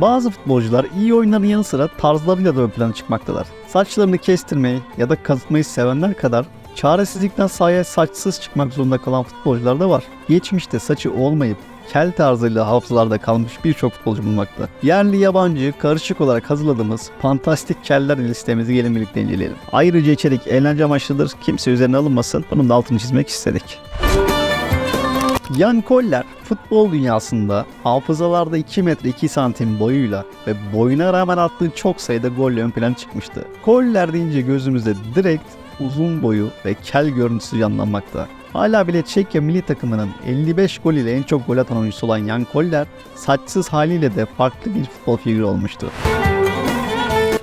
Bazı futbolcular iyi oyunların yanı sıra tarzlarıyla da ön plana çıkmaktalar. Saçlarını kestirmeyi ya da kazıtmayı sevenler kadar çaresizlikten sahaya saçsız çıkmak zorunda kalan futbolcular da var. Geçmişte saçı olmayıp kel tarzıyla hafızalarda kalmış birçok futbolcu bulunmakta. Yerli yabancı karışık olarak hazırladığımız fantastik keller listemizi gelin birlikte inceleyelim. Ayrıca içerik eğlence amaçlıdır. Kimse üzerine alınmasın. Bunun da altını çizmek istedik. Jan Koller futbol dünyasında hafızalarda 2 metre 2 santim boyuyla ve boyuna rağmen attığı çok sayıda golle ön plana çıkmıştı. Koller deyince gözümüzde direkt uzun boyu ve kel görüntüsü canlanmakta. Hala bile Çekya milli takımının 55 gol ile en çok gol atan oyuncusu olan Jan Koller, saçsız haliyle de farklı bir futbol figürü olmuştu.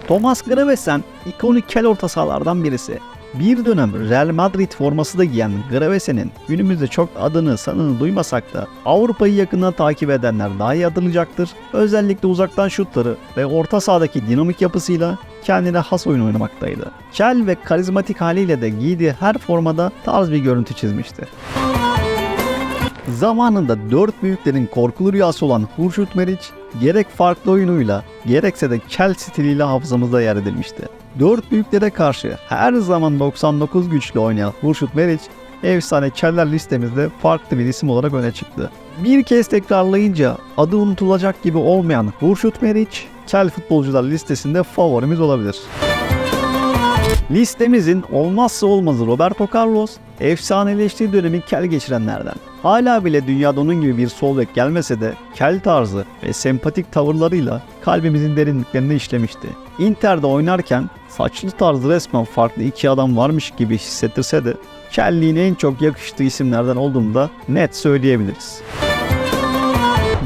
Thomas Gravesen ikonik kel orta sahalardan birisi. Bir dönem Real Madrid forması da giyen Gravesen'in günümüzde çok adını sanını duymasak da Avrupa'yı yakından takip edenler daha iyi hatırlayacaktır. Özellikle uzaktan şutları ve orta sahadaki dinamik yapısıyla kendine has oyun oynamaktaydı. Kel ve karizmatik haliyle de giydiği her formada tarz bir görüntü çizmişti. Zamanında dört büyüklerin korkulu rüyası olan Hurşut Meriç, gerek farklı oyunuyla gerekse de kel stiliyle hafızamızda yer edilmişti. Dört büyüklere karşı her zaman 99 güçlü oynayan Hurşut Meriç, efsane keller listemizde farklı bir isim olarak öne çıktı. Bir kez tekrarlayınca adı unutulacak gibi olmayan Hurşut Meriç, kel futbolcular listesinde favorimiz olabilir. Listemizin olmazsa olmazı Roberto Carlos, efsaneleştiği dönemi kel geçirenlerden. Hala bile dünyada onun gibi bir sol bek gelmese de kel tarzı ve sempatik tavırlarıyla kalbimizin derinliklerine işlemişti. Inter'de oynarken saçlı tarzı resmen farklı iki adam varmış gibi hissettirse de kelliğin en çok yakıştığı isimlerden olduğunu da net söyleyebiliriz.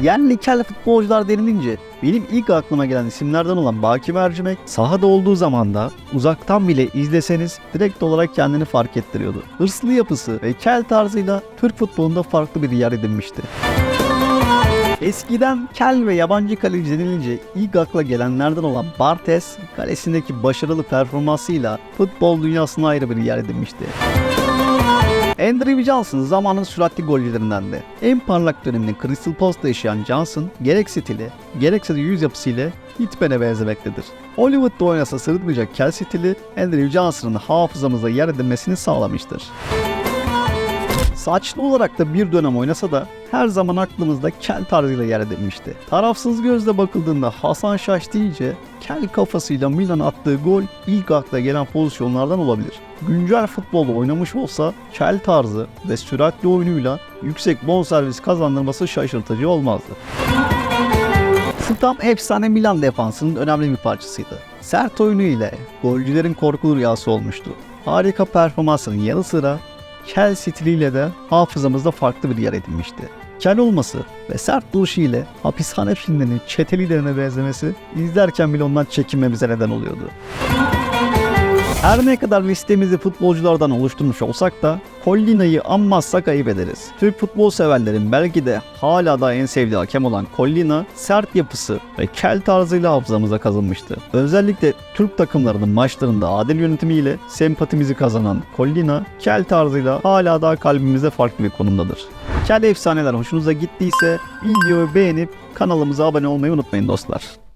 Yerli kel futbolcular denilince benim ilk aklıma gelen isimlerden olan Baki Mercimek sahada olduğu zaman da uzaktan bile izleseniz direkt olarak kendini fark ettiriyordu. Hırslı yapısı ve kel tarzıyla Türk futbolunda farklı bir yer edinmişti. Eskiden kel ve yabancı kaleci denilince ilk akla gelenlerden olan Bartes, kalesindeki başarılı performansıyla futbol dünyasına ayrı bir yer edinmişti. Andrew Johnson zamanın süratli golcülerindendi. En parlak dönemini Crystal Palace'da yaşayan Johnson gerek stili gerekse de yüz yapısıyla Hitman'e benzemektedir. Hollywood'da oynasa sırıtmayacak kel stili Andrew Johnson'ın hafızamıza yer edinmesini sağlamıştır. Saçlı olarak da bir dönem oynasa da her zaman aklımızda kel tarzıyla yer edinmişti. Tarafsız gözle bakıldığında Hasan Şaş deyince kel kafasıyla Milan attığı gol ilk akla gelen pozisyonlardan olabilir. Güncel futbolda oynamış olsa kel tarzı ve süratli oyunuyla yüksek bonservis kazandırması şaşırtıcı olmazdı. Stam efsane Milan defansının önemli bir parçasıydı. Sert oyunu ile golcülerin korkulu rüyası olmuştu. Harika performansının yanı sıra kel stiliyle de hafızamızda farklı bir yer edinmişti. Kel olması ve sert duruşu ile hapishane filmlerinin çetelilerine benzemesi izlerken bile ondan çekinmemize neden oluyordu. Her ne kadar listemizi futbolculardan oluşturmuş olsak da Collina'yı anmazsak ayıp ederiz. Türk futbol severlerin belki de hala da en sevdiği hakem olan Collina sert yapısı ve kel tarzıyla hafızamıza kazınmıştı. Özellikle Türk takımlarının maçlarında adil yönetimiyle sempatimizi kazanan Collina kel tarzıyla hala daha kalbimizde farklı bir konumdadır. Kel efsaneler hoşunuza gittiyse videoyu beğenip kanalımıza abone olmayı unutmayın dostlar.